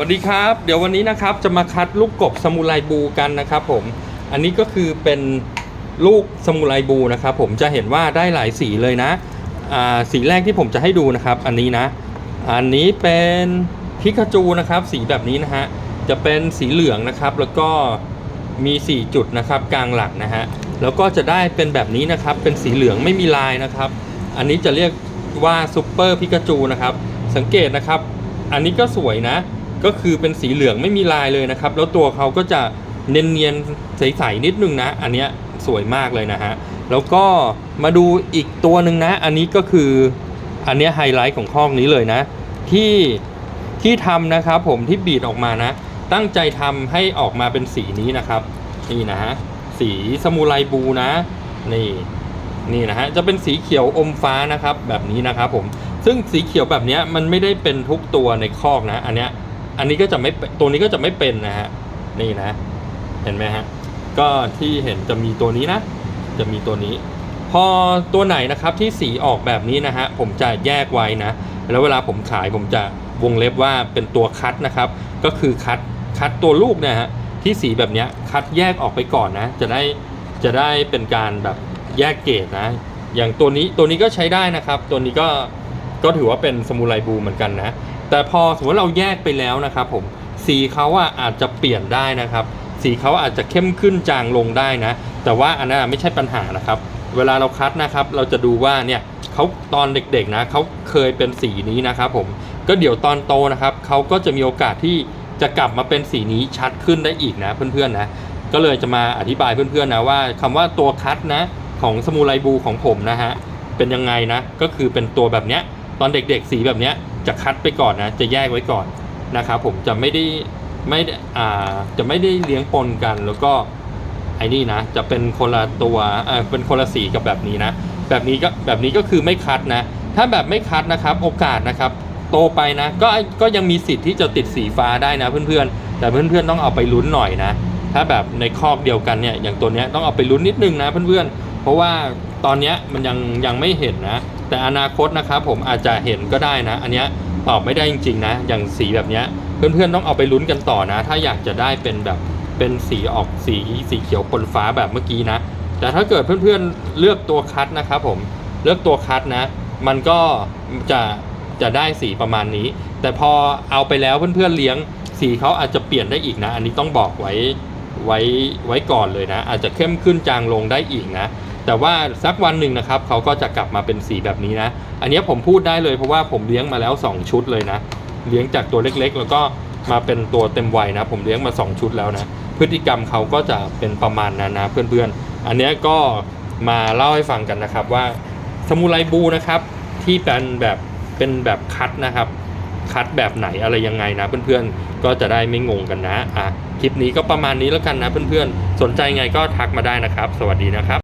สวัสดีครับ เดี๋ยววันนี้นะครับจะมาคัดลูกกบสมุไรบูกันนะครับผม อันนี้ก็คือเป็นลูกสมุไรบูนะครับผมจะเห็นว่าได้หลายสีเลยนะสีแรกที่ผมจะให้ดูนะครับ อันนี้นะ อันนี้เป็นพิกาจูนะครับ สีแบบนี้นะฮะจะเป็นสีเหลืองนะครับ แล้วก็มี 4 จุดนะครับกลางหลังนะฮะแล้วก็จะได้เป็นแบบนี้นะครับ เป็นสีเหลืองไม่มีลายนะครับ อันนี้จะเรียกว่าซูเปอร์พิกาจูนะครับ สังเกตนะครับ อันนี้ก็สวยนะ ก็คือเป็นสีเหลืองไม่มีลายเลยนะครับ แล้วตัวเขาก็จะเนียนๆใสๆนิดนึงนะ อันเนี้ยสวยมากเลยนะฮะ แล้วก็มาดูอีกตัวหนึ่งนะ อันนี้ก็คืออันเนี้ยไฮไลท์ของข้องนี้เลยนะ ที่ที่ทำนะครับผมที่บีดออกมานะ ตั้งใจทำให้ออกมาเป็นสีนี้นะครับ นี่นะฮะสีสมูไรบูนะ นี่นี่นะฮะจะเป็นสีเขียวอมฟ้านะครับแบบนี้นะครับผมซึ่งสีเขียวแบบนี้มันไม่ได้เป็นทุกตัวในคอกนะ อันเนี้ย อันนี้ก็จะไม่เป็นตัวนี้ก็จะไม่เป็นนะฮะนี่นะ เห็นไหมฮะก็ที่เห็นจะมีตัวนี้นะ จะมีตัวนี้ พอตัวไหนนะครับที่สีออกแบบนี้นะฮะผมจะแยกไว้นะ แล้วเวลาผมขายผมจะวงเล็บว่าเป็นตัวคัดนะครับ ก็คือคัดคัดตัวลูกเนี่ยฮะที่สีแบบนี้คัดแยกออกไปก่อนนะ จะได้จะได้เป็นการแบบแยกเกรดนะ อย่างตัวนี้ตัวนี้ก็ใช้ได้นะครับ ตัวนี้ก็ก็ถือว่าเป็นสมูไรบูเหมือนกันนะ แต่พอสมมติเราแยกไปแล้วนะครับผมสีเขาอะอาจจะเปลี่ยนได้นะครับ สีเขาอาจจะเข้มขึ้นจางลงได้นะ แต่ว่าอันนั้นไม่ใช่ปัญหานะครับ เวลาเราคัดนะครับ เราจะดูว่าเนี่ยเขาตอนเด็กๆนะเขาเคยเป็นสีนี้นะครับผมก็เดี๋ยวตอนโตนะครับเขาก็จะมีโอกาสที่จะกลับมาเป็นสีนี้ชัดขึ้นได้อีกนะเพื่อนๆนะก็เลยจะมาอธิบายเพื่อนๆนะว่าคำว่าตัวคัดนะของสมูไรบูของผมนะฮะเป็นยังไงนะก็คือเป็นตัวแบบเนี้ยตอนเด็กๆสีแบบเนี้ย จะคัดไปก่อนนะ จะแยกไว้ก่อนนะครับผมจะไม่ได้ไม่ได้อ่าจะไม่ได้เลี้ยงปนกัน แล้วก็ไอ้นี่นะ จะเป็นคนละตัวเออเป็นคนละสีกับแบบนี้นะ แบบนี้ก็แบบนี้ก็คือไม่คัดนะ ถ้าแบบไม่คัดนะครับ โอกาสนะครับ โตไปนะก็ก็ยังมีสิทธิ์ที่จะติดสีฟ้าได้นะเพื่อนๆ แต่เพื่อนๆต้องเอาไปลุ้นหน่อยนะ ถ้าแบบในคอกเดียวกันเนี่ยอย่างตัวเนี้ยต้องเอาไปลุ้นนิดนึงนะเพื่อนๆ เพราะว่าตอนเนี้ยมันยังยังไม่เห็นนะ แต่อนาคตนะครับผมอาจจะเห็นก็ได้นะ อันเนี้ยตอบไม่ได้จริงๆนะ อย่างสีแบบเนี้ยเพื่อนๆต้องเอาไปลุ้นกันต่อนะ ถ้าอยากจะได้เป็นแบบเป็นสีออกสีสีเขียวปนฟ้าแบบเมื่อกี้นะ แต่ถ้าเกิดเพื่อนๆเลือกตัวคัดนะครับผมเลือกตัวคัดนะ มันก็จะจะได้สีประมาณนี้ แต่พอเอาไปแล้วเพื่อนๆเลี้ยงสีเขาอาจจะเปลี่ยนได้อีกนะ อันนี้ต้องบอกไว้ไว้ไว้ก่อนเลยนะ อาจจะเข้มขึ้นจางลงได้อีกนะ แต่ว่าสักวันหนึ่งนะครับเขาก็จะกลับมาเป็นสีแบบนี้นะ อันนี้ผมพูดได้เลยเพราะว่าผมเลี้ยงมาแล้ว 2 ชุดเลยนะ เลี้ยงจากตัวเล็กๆ แล้วก็มาเป็นตัวเต็มวัยนะ ผมเลี้ยงมา 2 ชุดแล้วนะ พฤติกรรมเขาก็จะเป็นประมาณนั้นนะเพื่อนๆ อันนี้ก็มาเล่าให้ฟังกันนะครับว่าสมุไรบูนะครับที่เป็นแบบเป็นแบบคัดนะครับ คัดแบบไหนอะไรยังไงนะเพื่อนๆ ก็จะได้ไม่งงกันนะอะคลิปนี้ก็ประมาณนี้แล้วกันนะเพื่อนๆ สนใจไงก็ทักมาได้นะครับ สวัสดีนะครับ